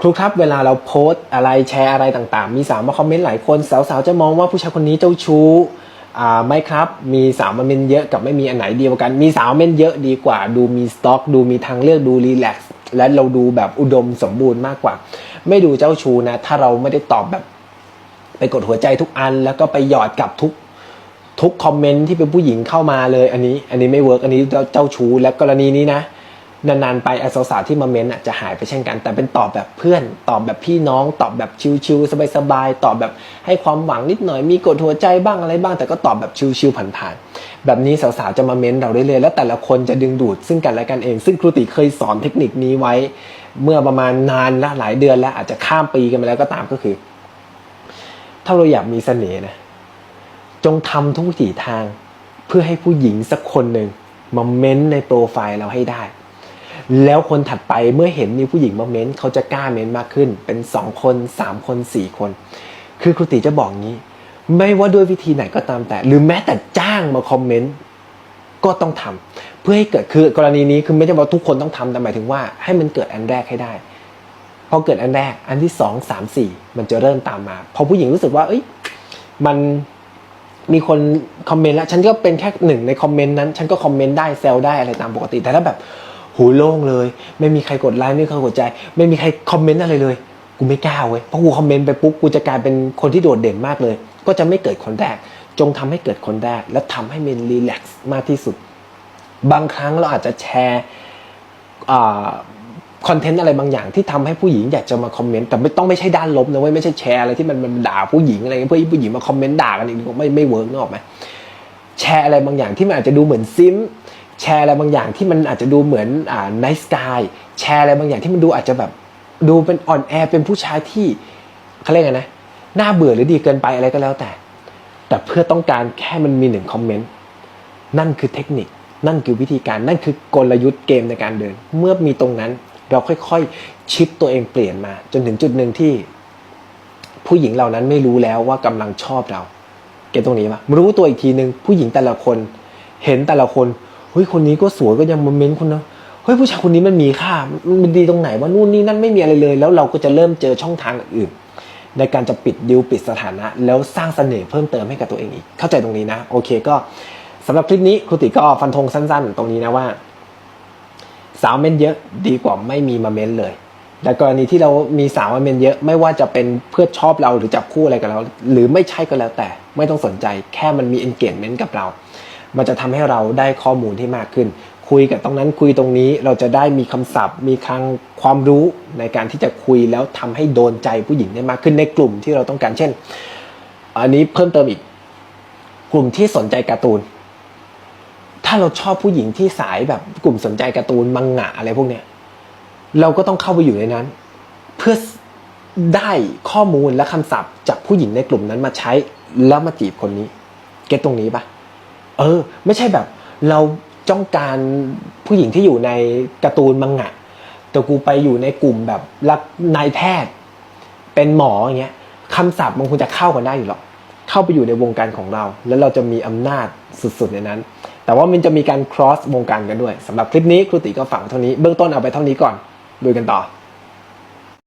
ครูครับเวลาเราโพสอะไรแชร์อะไรต่างๆ มีสาวมาคอมเมนต์หลายคนสาวๆจะมองว่าผู้ชายคนนี้เจ้าชู้อ่าไม่ครับ มีสาวมาเมนเยอะกับไม่มีอันไหนเดีกว่ากัน มีสาวเมนเยอะดีกว่า ดูมีสต็อก ดูมีทางเลือกดูรีแลกซ์และเราดูแบบอุดมสมบูรณ์มากกว่า ไม่ดูเจ้าชู้นะ ถ้าเราไม่ได้ตอบแบบ ไปกดหัวใจทุกอัน แล้วก็ไปหยอดกลับทุกทุกคอมเมนต์ที่เป็นผู้หญิงเข้ามาเลย อันนี้ อันนี้ไม่เวิร์กอันนี้เจ้าเจ้าชู้และกรณีนี้นะ นานๆไปไอ้สาวๆที่มาเม้นอะจะหายไปเช่นกัน แต่เป็นตอบแบบเพื่อน ตอบแบบพี่น้อง ตอบแบบชิวๆสบายๆตอบแบบให้ความหวังนิดหน่อยมีกดหัวใจบ้างอะไรบ้าง แต่ก็ตอบแบบชิวๆผ่านๆแบบนี้สาวๆจะมาเม้นเราเรื่อยๆแล้วแต่ละคนจะดึงดูดซึ่งกันและกันเอง ซึ่งครูติเคยสอนเทคนิคนี้ไว้ เมื่อประมาณนานละหลายเดือนแล้วอาจจะข้ามปีกันไปแล้วก็ตามก็คือ ถ้าเราอยากมีเสน่ห์นะจงทำทุกวิถีทาง เพื่อให้ผู้หญิงสักคนหนึ่งมาเม้นในโปรไฟล์เราให้ได้ แล้วคนถัดไปเมื่อเห็นมีผู้หญิงมาเม้นต์เขาจะกล้าเม้นต์มากขึ้น เป็นสองคนสามคนสี่คน คือครูติจะบอกงี้ ไม่ว่าด้วยวิธีไหนก็ตามแต่ หรือแม้แต่จ้างมาคอมเมนต์ก็ต้องทำเพื่อให้เกิดคือกรณีนี้คือไม่ใช่ว่าทุกคนต้องทำแต่หมายถึงว่า ให้มันเกิดอันแรกให้ได้พอเกิดอันแรกอันที่สองสามสี่มันจะเริ่มตามมา พอผู้หญิงรู้สึกว่า เอ้ยมันมีคนคอมเมนต์แล้ว ฉันก็เป็นแค่หนึ่งในคอมเมนต์นั้น ฉันก็คอมเมนต์ได้แซวได้อะไรตามปกติ แต่ถ้าแบบ หูโล่งเลย ไม่มีใครกดไลค์ไม่มีใครกดใจ ไม่มีใครคอมเมนต์อะไรเลย กูไม่กล้าเว้ยเพราะกูคอมเมนต์ไปปุ๊บกูจะกลายเป็นคนที่โดดเด่นมากเลย ก็จะไม่เกิดคนแรก จงทำให้เกิดคนแรก และทำให้มันรีแลกซ์มากที่สุด บางครั้งเราอาจจะแชร์คอนเทนต์อะไรบางอย่างที่ทำให้ผู้หญิงอยากจะมาคอมเมนต์แต่ไม่ต้องไม่ใช่ด้านลบนะเว้ยไม่ใช่แชร์อะไรที่มันมันด่าผู้หญิงอะไรเพื่อให้ผู้หญิงมาคอมเมนต์ด่ากันอีกไม่ไม่เวิร์กนึกออกไหมแชร์อะไรบางอย่างที่มันอาจจะดูเหมือนซิม แชร์อะไรบางอย่างที่มันอาจจะดูเหมือนอ่า nice guy แชร์อะไรบางอย่างที่มันดูอาจจะแบบดูเป็นอ่อนแอเป็นผู้ชายที่เขาเรียกไงนะน่าเบื่อหรือดีเกินไปอะไรก็แล้วแต่ แต่เพื่อต้องการแค่มันมีหนึ่งคอมเมนต์นั่นคือเทคนิค นั่นคือวิธีการนั่นคือกลยุทธ์เกมในการเดิน เมื่อมีตรงนั้นเราค่อยๆ ชิปตัวเองเปลี่ยนมา จนถึงจุดหนึ่งที่ ผู้หญิงเหล่านั้นไม่รู้แล้วว่ากำลังชอบเรา เก็ตตรงนี้ปะรู้ตัวอีกทีหนึ่งผู้หญิงแต่ละคน เห็นแต่ละคน ฮ้ยคนนี้ก็สวยก็ยังมาเม้นคนนะเฮ้ยผู้ชายคนนี้มันมีค่ามันดีตรงไหนว่านู่นนี่นั่นไม่มีอะไรเลย แล้วเราก็จะเริ่มเจอช่องทางอื่น ในการจะปิดดิวปิดสถานะ แล้วสร้างเสน่ห์เพิ่มเติมให้กับตัวเองอีกเข้าใจตรงนี้นะโอเคก็สำหรับคลิปนี้ครูติก็ฟันธงสั้น ๆ ตรงนี้นะว่า สาวเม้นเยอะดีกว่าไม่มีมาเม้นเลยแต่กรณีที่เรามีสาวมาเม้นเยอะไม่ว่าจะเป็นเพื่อชอบเราหรือจับคู่อะไรกับเรา หรือไม่ใช่ก็แล้วแต่ไม่ต้องสนใจแค่มันมี engagement กับเรา มันจะทำให้เราได้ข้อมูลที่มากขึ้น คุยกับตรงนั้นคุยตรงนี้เราจะได้มีคำศัพท์ มีคลังความรู้ในการที่จะคุยแล้วทำให้โดนใจผู้หญิงได้มากขึ้นในกลุ่มที่เราต้องการเช่น อันนี้เพิ่มเติมอีก กลุ่มที่สนใจการ์ตูน ถ้าเราชอบผู้หญิงที่สายแบบกลุ่มสนใจการ์ตูนมังงะอะไรพวกเนี้ยเราก็ต้องเข้าไปอยู่ในนั้น เพื่อได้ข้อมูลและคำศัพท์จากผู้หญิงในกลุ่มนั้นมาใช้แล้วมาจีบคนนี้ เก็ตตรงนี้ปะ เออ ไม่ใช่แบบ เราจ้องการผู้หญิงที่อยู่ในการ์ตูนมังงะ แต่กูไปอยู่ในกลุ่มแบบรักนายแพทย์ เป็นหมออย่างเงี้ยคำศัพท์มันควรจะเข้ากันได้อยู่หรอกเข้าไปอยู่ในวงการของเรา แล้วเราจะมีอำนาจสุดๆในนั้น แต่ว่ามันจะมีการ cross วงการกันด้วยสำหรับคลิปนี้ครูติก็ฝากไว้เท่านี้เบื้องต้นเอาไปเท่านี้ก่อนดูกันต่อ